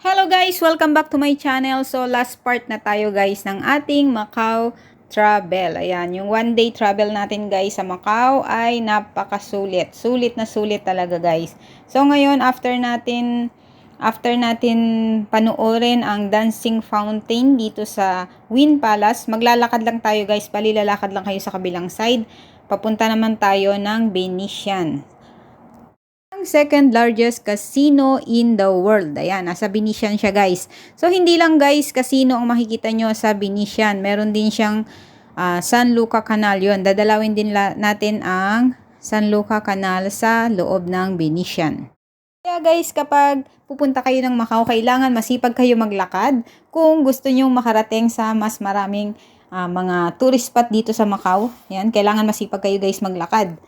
Hello guys! Welcome back to my channel. So last part na tayo guys ng ating Macau travel. Ayan, yung one day travel natin guys sa Macau ay napakasulit. Sulit na sulit talaga guys. So ngayon after natin after natin panuorin ang dancing fountain dito sa Win Palace, maglalakad lang tayo guys. Palilalakad lang kayo sa kabilang side. Papunta naman tayo ng Venetian ang second largest casino in the world. Ayan, nasa Venetian siya guys. So, hindi lang guys casino ang makikita nyo sa Venetian. Meron din siyang uh, San Luca Canal yun. Dadalawin din natin ang San Luca Canal sa loob ng Venetian. Kaya guys, kapag pupunta kayo ng Macau, kailangan masipag kayo maglakad kung gusto nyo makarating sa mas maraming uh, mga tourist spot dito sa Macau. Yan, kailangan masipag kayo guys maglakad.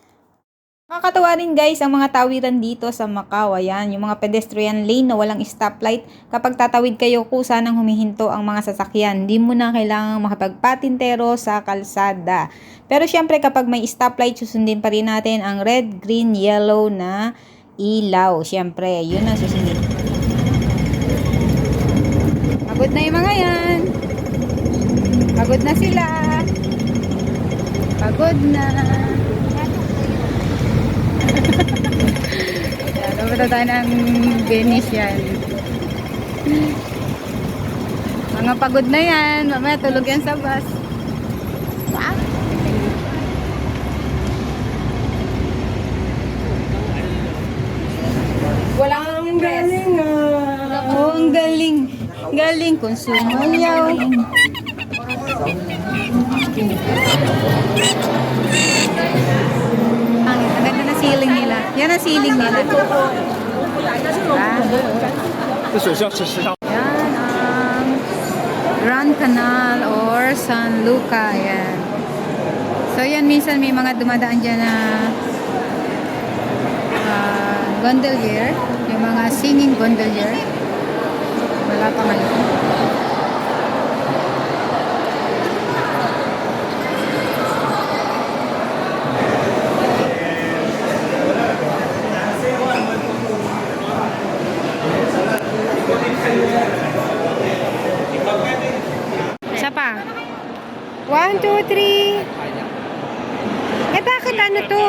Nakakatawa rin guys ang mga tawiran dito sa Macau. Ayan, yung mga pedestrian lane na walang stoplight. Kapag tatawid kayo, kusa nang humihinto ang mga sasakyan. Hindi mo na kailangang makapagpatintero sa kalsada. Pero syempre kapag may stoplight, susundin pa rin natin ang red, green, yellow na ilaw. Syempre, yun ang susundin. Pagod na yung mga yan. Pagod na sila. Pagod na. Yan, pupunta tayo ng Venetian. Mga pagod na yan. Mamaya tulog yan sa bus. Wow. Walang galing ah. Oh, ang galing. Galing. Konsumo yaw. Ang, ang ganda na ceiling nila. Yan ang ceiling nila. Diba? Yan ang Grand Canal or San Luca. Yan. So yan, minsan may mga dumadaan dyan na uh, gondolier. Yung mga singing gondolier. Wala pa ngayon. One, two, three. Eh, bakit ano to?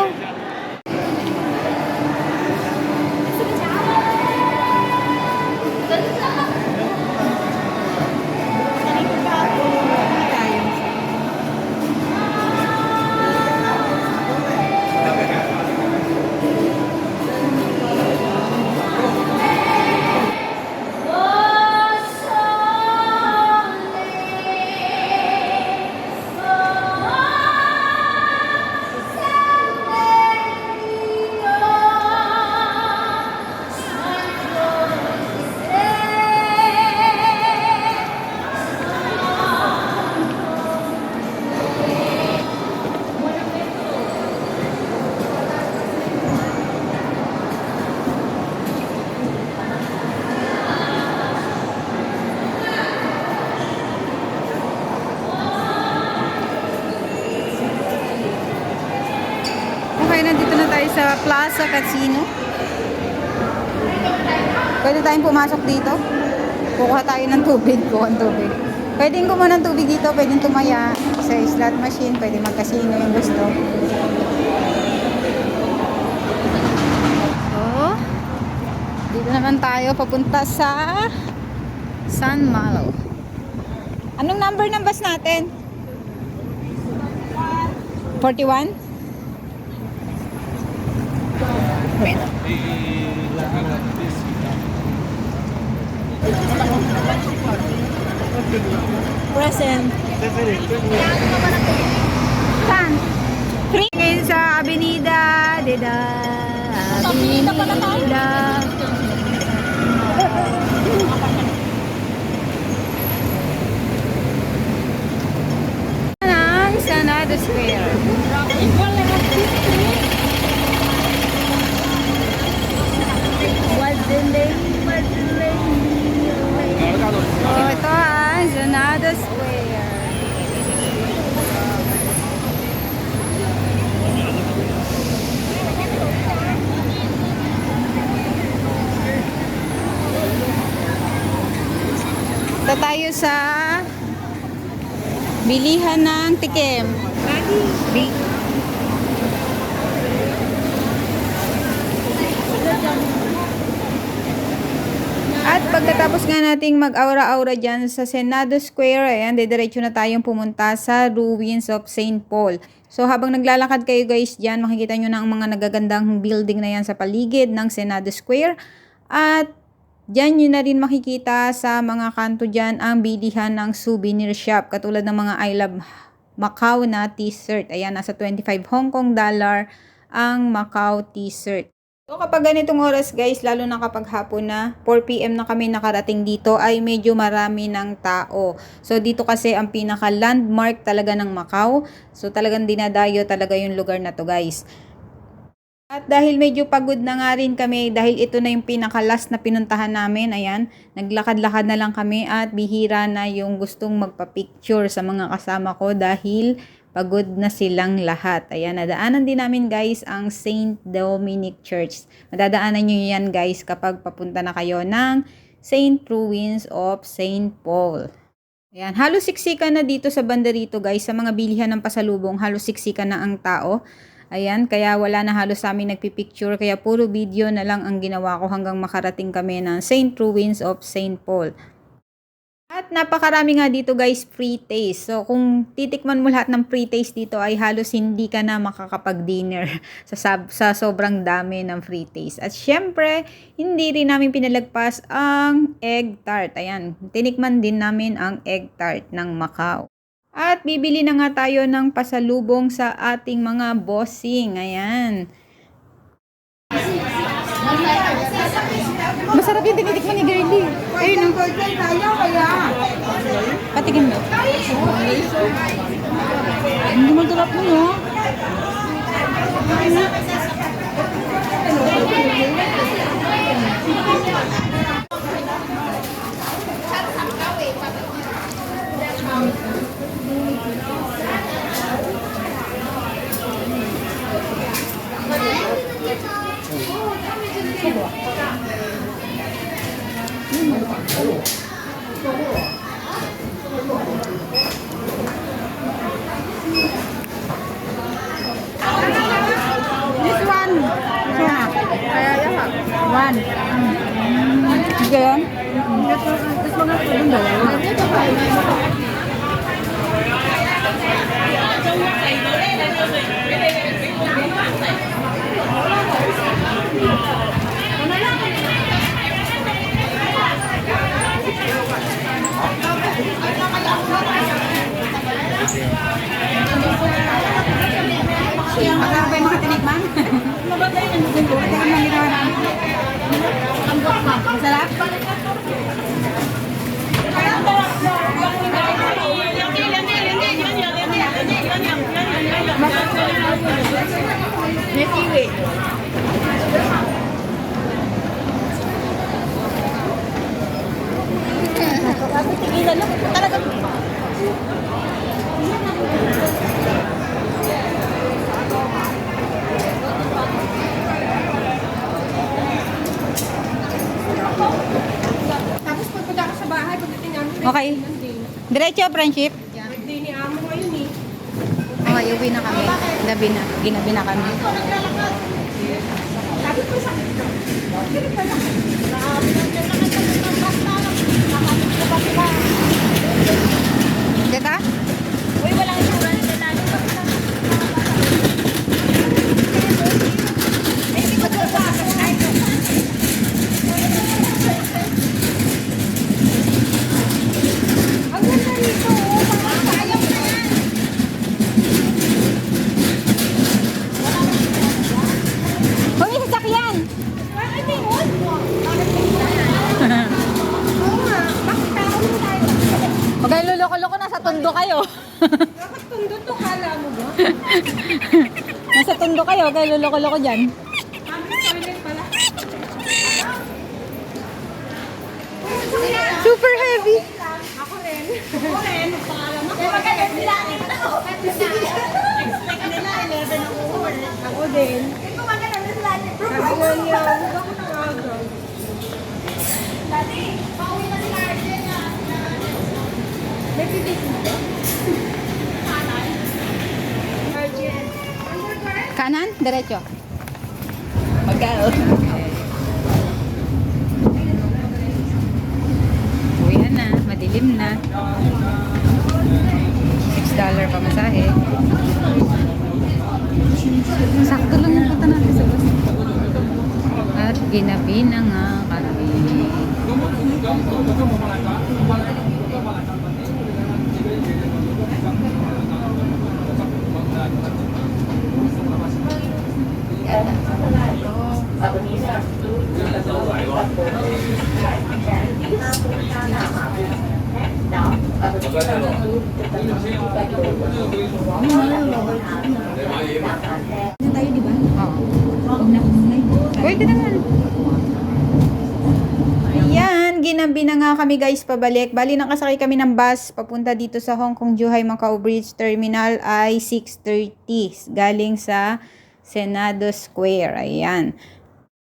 Pwede tayong pumasok dito. Kukuha tayo ng tubig. Kuha ng tubig. Pwedeng kumuha ng tubig dito. Pwedeng tumaya sa slot machine. Pwede magkasino yung gusto. So, dito naman tayo papunta sa San Malo. Anong number ng bus natin? 41? Wait. Present. Saan? Free. Ngayon sa Avenida de la Avenida. ng Sanado Square. Oh, ito ang Sanado Square. Ito tayo sa bilihan ng tikim. At pagkatapos nga nating mag-aura-aura dyan sa Senado Square, ayan, didiretso na tayong pumunta sa ruins of St. Paul. So habang naglalakad kayo guys dyan, makikita nyo na ang mga nagagandang building na yan sa paligid ng Senado Square. At dyan nyo na rin makikita sa mga kanto dyan ang bilihan ng souvenir shop. Katulad ng mga I Love Macau na t-shirt. Ayan, nasa 25 Hong Kong dollar ang Macau t-shirt. So kapag ganitong oras guys, lalo na kapag hapon na, 4pm na kami nakarating dito, ay medyo marami ng tao. So dito kasi ang pinaka landmark talaga ng Macau. So talagang dinadayo talaga yung lugar na to guys. At dahil medyo pagod na nga rin kami, dahil ito na yung pinaka-last na pinuntahan namin, ayan, naglakad-lakad na lang kami at bihira na yung gustong magpa-picture sa mga kasama ko dahil pagod na silang lahat. Ayan, nadaanan din namin guys ang St. Dominic Church. Madadaanan nyo yan guys kapag papunta na kayo ng St. Ruins of St. Paul. Ayan, halos siksikan na dito sa banda rito guys, sa mga bilihan ng pasalubong, halos siksikan na ang tao. Ayan, kaya wala na halos sa amin nagpipicture, kaya puro video na lang ang ginawa ko hanggang makarating kami ng St. Ruins of St. Paul. At napakarami nga dito guys, free taste. So kung titikman mo lahat ng free taste dito ay halos hindi ka na makakapag-dinner sa, sab- sa sobrang dami ng free taste. At syempre, hindi rin namin pinalagpas ang egg tart. Ayan, tinikman din namin ang egg tart ng Macau. At bibili na nga tayo ng pasalubong sa ating mga bossing. Ayan. Masarap yung tinitikman ni Girlie. Ayun, ang tayo kaya. patigin mo. Hindi magdalap mo, no? This one. Yeah. Kaya yan. One. Sige yan? Tapos mga pagong dalawa. Masarap ba yung mga tinikman? Masarap ang ginawa namin. Masarap? May kiwi. Tigilan lang. Talaga. Tapos pagpunta ka sa bahay, pagdating namin, Okay. Diretso, friendship. birthday ni Amo ngayon eh. Okay, uwi na kami. Gabi na. Ginabi na kami. Teka? Uy, walang insurance na natin. Ang ganda rito, oh. Parang sayang na yan. Huwag yung sasakyan! Bakit may on? Bakit may on? Oo nga. Bakit tao mo tayo? Huwag kayo luloko-loko. Nasa tondo kayo. Bakit tundo to? Kala mo ba? Nasa tondo kayo. Kayo luloko-loko dyan. Super heavy. Ako rin. Ako rin. Pangalan mo. Kaya magalit nila. Expect nila 11 ako. Ako din. Ito magalit nila. Ako yung ako ng aga. Dati, pauwi na sila Arjen Kanan? Diretso. Magkano? Uwi na. Madilim na. $6 pamasahe. Sakto lang yung punta natin sa bus. At ginabi na nga kami. Tayo, di ba? Oo. Na. Pwede naman. Ayan, ginabi na nga kami guys pabalik. Bali, nakasakay kami ng bus papunta dito sa Hong Kong Zhuhai Macau Bridge Terminal ay 6.30 galing sa Senado Square. Ayan.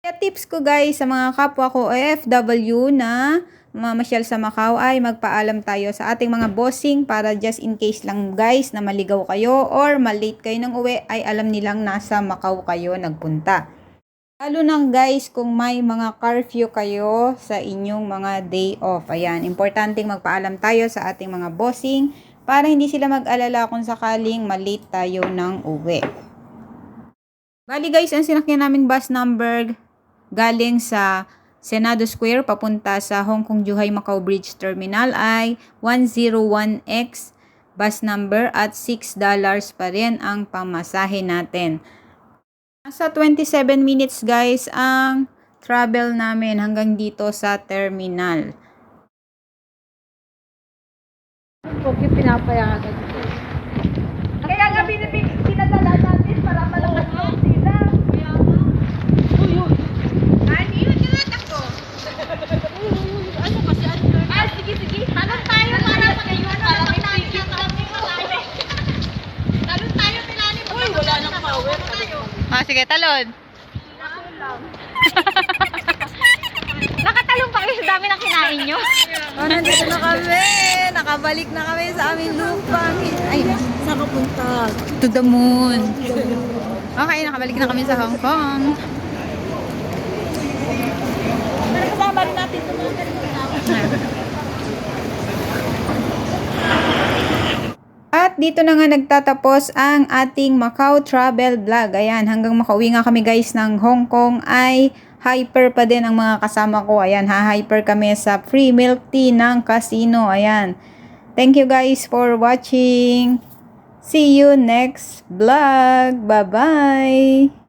Kaya tips ko guys sa mga kapwa ko OFW na mamasyal sa Macau ay magpaalam tayo sa ating mga bossing para just in case lang guys na maligaw kayo or malate kayo ng uwi ay alam nilang nasa Macau kayo nagpunta. Lalo na guys kung may mga curfew kayo sa inyong mga day off. Ayan, importanteng magpaalam tayo sa ating mga bossing para hindi sila mag-alala kung sakaling malate tayo ng uwi. Bali guys, ang sinakyan naming bus number galing sa Senado Square papunta sa Hong Kong Zhuhai Macau Bridge Terminal ay 101X bus number at $6 pa rin ang pamasahe natin. Nasa 27 minutes guys ang travel namin hanggang dito sa terminal. Yung pinapayagan. Kaya nga binibig, pinadala natin para malakas yung sila. Uy, uy. Ani, yun yung atak ko. Ano kasi, ano? Ah, sige, sige. Tanong tayo para mag-iwan para mag-iwan Tanong tayo nila ni Uy, wala nang power. Ah, sige, talon. Nakatalong pa kayo sa dami ng kinain nyo. Oh, nandito na kami. Nakabalik na kami sa aming lupa. Ay, Saan ka punta? to the moon. Okay, nakabalik na kami sa Hong Kong. Pero kasama rin natin ito mga kanina. At dito na nga nagtatapos ang ating Macau travel vlog. Ayan, hanggang makauwi nga kami guys ng Hong Kong ay hyper pa din ang mga kasama ko. Ayan, ha-hyper kami sa free milk tea ng casino. Ayan. Thank you guys for watching. See you next vlog. Bye-bye.